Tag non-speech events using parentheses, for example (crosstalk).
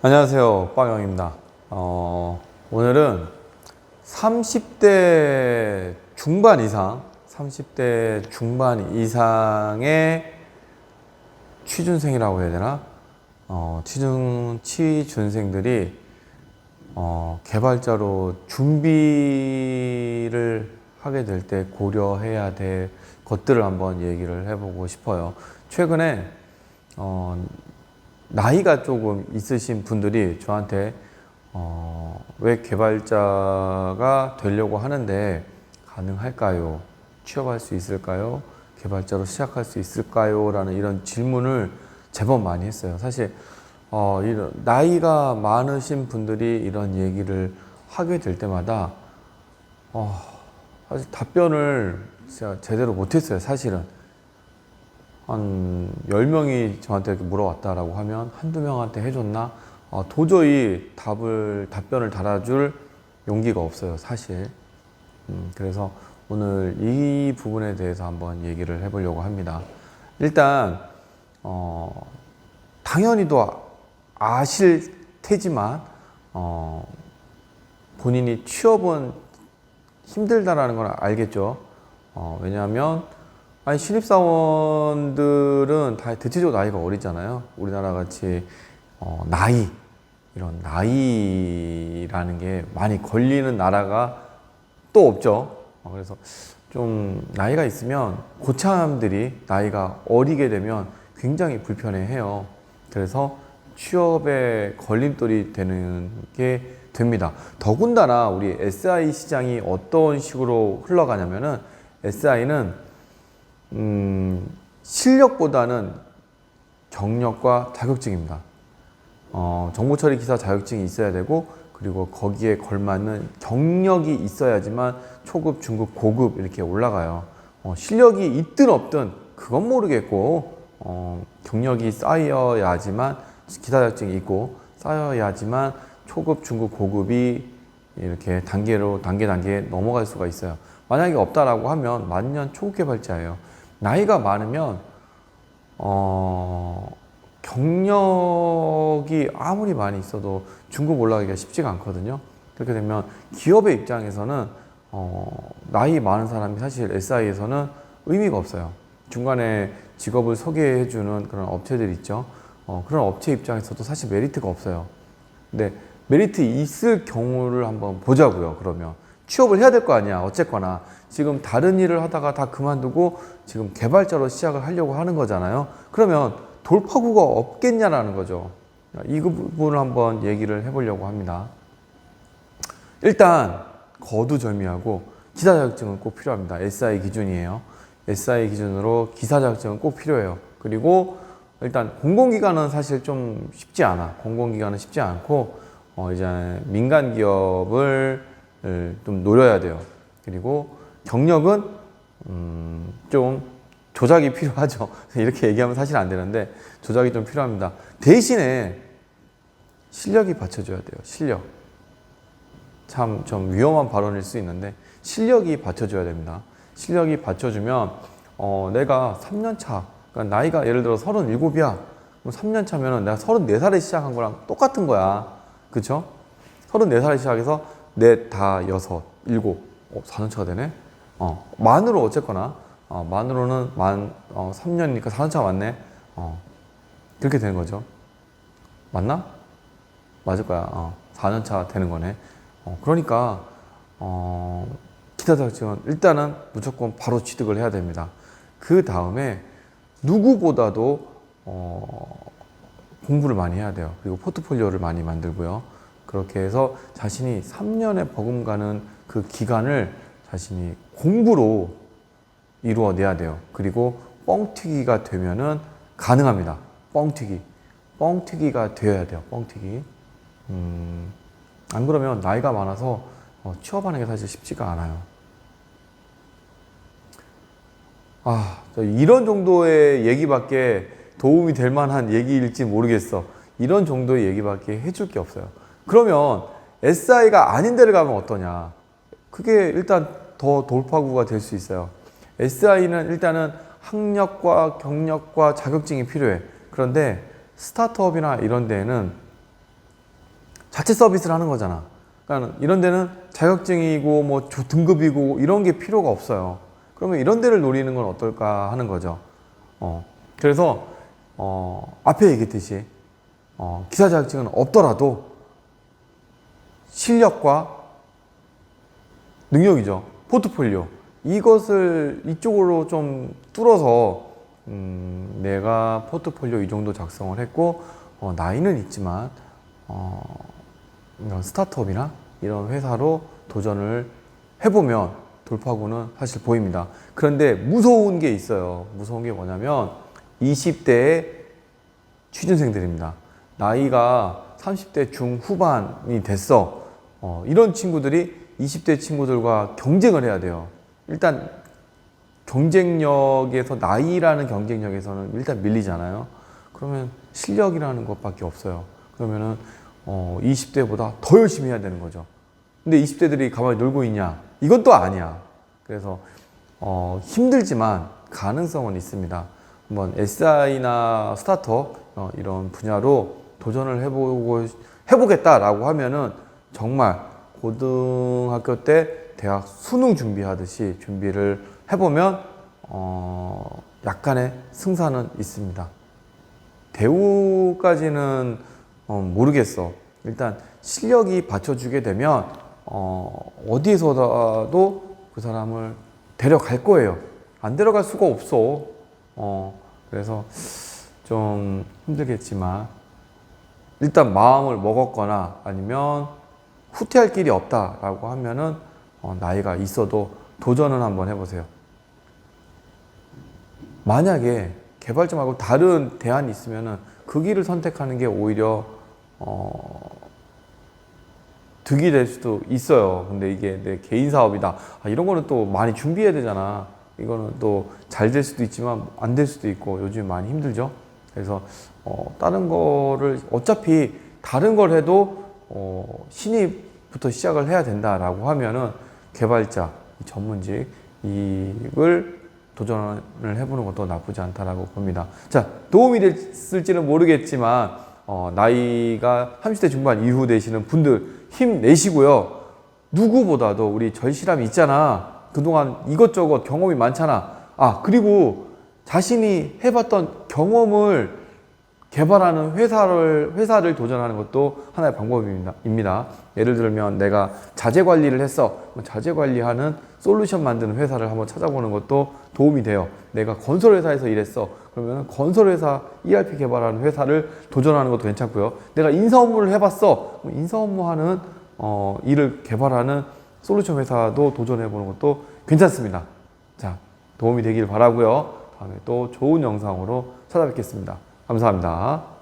안녕하세요. 빵영입니다. 어, 오늘은 30대 중반 이상, 30대 중반 이상의 취준생이라고 해야 되나? 어, 취준, 취준생들이 어, 개발자로 준비를 하게 될 때 고려해야 될 것들을 한번 얘기를 해보고 싶어요. 최근에 어, 나이가 조금 있으신 분들이 저한테 어, 왜 개발자가 되려고 하는데 가능할까요? 취업할 수 있을까요? 개발자로 시작할 수 있을까요? 라는 이런 질문을 제법 많이 했어요. 사실 어, 이런 나이가 많으신 분들이 이런 얘기를 하게 될 때마다 어, 사실 답변을 제대로 못했어요. 사실은 한 10명이 저한테 이렇게 물어왔다라고 하면 한두 명한테 해줬나? 어, 도저히 답을, 답변을 달아줄 용기가 없어요, 사실. 음, 그래서 오늘 이 부분에 대해서 한번 얘기를 해보려고 합니다. 일단, 어, 당연히도 아실 테지만, 어, 본인이 취업은 힘들다라는 걸 알겠죠. 어, 왜냐하면, 아니 신입사원들은 다 대체적으로 나이가 어리잖아요. 우리나라 같이 어, 나이 이런 나이라는 게 많이 걸리는 나라가 또 없죠. 어, 그래서 좀 나이가 있으면 고참들이 나이가 어리게 되면 굉장히 불편해해요. 그래서 취업에 걸림돌이 되는 게 됩니다. 더군다나 우리 SI 시장이 어떤 식으로 흘러가냐면은 SI는 음, 실력보다는 경력과 자격증입니다. 어, 정보처리 기사 자격증이 있어야 되고 그리고 거기에 걸맞는 경력이 있어야지만 초급, 중급, 고급 이렇게 올라가요. 어, 실력이 있든 없든 그건 모르겠고 어, 경력이 쌓여야지만 기사 자격증이 있고 쌓여야지만 초급, 중급, 고급이 이렇게 단계로 단계 단계 넘어갈 수가 있어요. 만약에 없다라고 하면 만년 초급 개발자예요. 나이가 많으면 어, 경력이 아무리 많이 있어도 중급 올라가기가 쉽지가 않거든요. 그렇게 되면 기업의 입장에서는 어, 나이 많은 사람이 사실 SI에서는 의미가 없어요. 중간에 직업을 소개해주는 그런 업체들 있죠. 어, 그런 업체 입장에서도 사실 메리트가 없어요. 근데 메리트 있을 경우를 한번 보자고요. 그러면 취업을 해야 될 거 아니야. 어쨌거나 지금 다른 일을 하다가 다 그만두고 지금 개발자로 시작을 하려고 하는 거잖아요. 그러면 돌파구가 없겠냐라는 거죠. 이 부분을 한번 얘기를 해보려고 합니다. 일단 거두절미하고 기사 자격증은 꼭 필요합니다. SI 기준이에요. SI 기준으로 기사 자격증은 꼭 필요해요. 그리고 일단 공공기관은 사실 좀 쉽지 않아. 공공기관은 쉽지 않고 어 이제 민간 기업을 좀 노려야 돼요. 그리고 경력은 음, 좀 조작이 필요하죠. (laughs) 이렇게 얘기하면 사실 안 되는데 조작이 좀 필요합니다. 대신에 실력이 받쳐줘야 돼요. 실력. 참 좀 위험한 발언일 수 있는데 실력이 받쳐줘야 됩니다. 실력이 받쳐주면 어, 내가 3년 차, 그러니까 나이가 예를 들어 37이야. 그럼 3년 차면은 내가 34살에 시작한 거랑 똑같은 거야. 그쵸? 34살에 시작해서 넷, 다, 여섯, 일곱, 어, 4년 차가 되네? 어, 만으로 어쨌거나, 어, 만으로는 만, 어, 3년이니까 4년 차 맞네? 어, 그렇게 되는 거죠. 맞나? 맞을 거야. 어, 4년 차 되는 거네. 어, 그러니까, 어, 기타 자격증은 일단은 무조건 바로 취득을 해야 됩니다. 그 다음에 누구보다도, 어, 공부를 많이 해야 돼요. 그리고 포트폴리오를 많이 만들고요. 그렇게 해서 자신이 3년에 버금가는 그 기간을 자신이 공부로 이루어내야 돼요. 그리고 뻥튀기가 되면은 가능합니다. 뻥튀기. 뻥튀기가 되어야 돼요. 뻥튀기. 음, 안 그러면 나이가 많아서 어, 취업하는 게 사실 쉽지가 않아요. 아, 이런 정도의 얘기밖에 도움이 될 만한 얘기일지 모르겠어. 이런 정도의 얘기밖에 해줄 게 없어요. 그러면 SI가 아닌 데를 가면 어떠냐? 그게 일단 더 돌파구가 될 수 있어요. SI는 일단은 학력과 경력과 자격증이 필요해. 그런데 스타트업이나 이런 데에는 자체 서비스를 하는 거잖아. 그러니까 이런 데는 자격증이고 뭐 조- 등급이고 이런 게 필요가 없어요. 그러면 이런 데를 노리는 건 어떨까 하는 거죠. 어, 그래서 어, 앞에 얘기했듯이 어, 기사 자격증은 없더라도 실력과 능력이죠. 포트폴리오. 이것을 이쪽으로 좀 뚫어서 음, 내가 포트폴리오 이 정도 작성을 했고 어, 나이는 있지만 어, 이런 스타트업이나 이런 회사로 도전을 해보면 돌파구는 사실 보입니다. 그런데 무서운 게 있어요. 무서운 게 뭐냐면 20대의 취준생들입니다. 나이가 30대 중후반이 됐어. 어, 이런 친구들이 20대 친구들과 경쟁을 해야 돼요. 일단 경쟁력에서 나이라는 경쟁력에서는 일단 밀리잖아요. 그러면 실력이라는 것밖에 없어요. 그러면은 어, 20대보다 더 열심히 해야 되는 거죠. 근데 20대들이 가만히 놀고 있냐? 이건 또 아니야. 그래서 어, 힘들지만 가능성은 있습니다. 한번 SI나 스타트업 어, 이런 분야로 도전을 해보고 해보겠다라고 하면은 정말 고등학교 때 대학 수능 준비하듯이 준비를 해보면 어, 약간의 승산은 있습니다. 대우까지는 어, 모르겠어. 일단 실력이 받쳐주게 되면 어, 어디에서라도 그 사람을 데려갈 거예요. 안 데려갈 수가 없어. 어, 그래서 좀 힘들겠지만 일단 마음을 먹었거나 아니면 후퇴할 길이 없다라고 하면은 어, 나이가 있어도 도전은 한번 해보세요. 만약에 개발자 말고 다른 대안이 있으면은 그 길을 선택하는 게 오히려 어, 득이 될 수도 있어요. 근데 이게 내 개인 사업이다. 아, 이런 거는 또 많이 준비해야 되잖아. 이거는 또 잘 될 수도 있지만 안 될 수도 있고 요즘 많이 힘들죠. 그래서 어, 다른 거를 어차피 다른 걸 해도 어, 신입부터 시작을 해야 된다라고 하면은 개발자 이 전문직 이걸 도전을 해보는 것도 나쁘지 않다라고 봅니다. 자 도움이 됐을지는 모르겠지만 어, 나이가 30대 중반 이후 되시는 분들 힘내시고요. 누구보다도 우리 절실함이 있잖아. 그동안 이것저것 경험이 많잖아. 아, 그리고 자신이 해봤던 경험을 개발하는 회사를, 회사를 도전하는 것도 하나의 방법입니다. 입니다. 예를 들면 내가 자재 관리를 했어. 자재 관리하는 솔루션 만드는 회사를 한번 찾아보는 것도 도움이 돼요. 내가 건설회사에서 일했어. 그러면 건설회사 ERP 개발하는 회사를 도전하는 것도 괜찮고요. 내가 인사 업무를 해봤어. 인사 업무하는 어, 일을 개발하는 솔루션 회사도 도전해보는 것도 괜찮습니다. 자, 도움이 되길 바라고요. 다음에 또 좋은 영상으로 찾아뵙겠습니다. 감사합니다.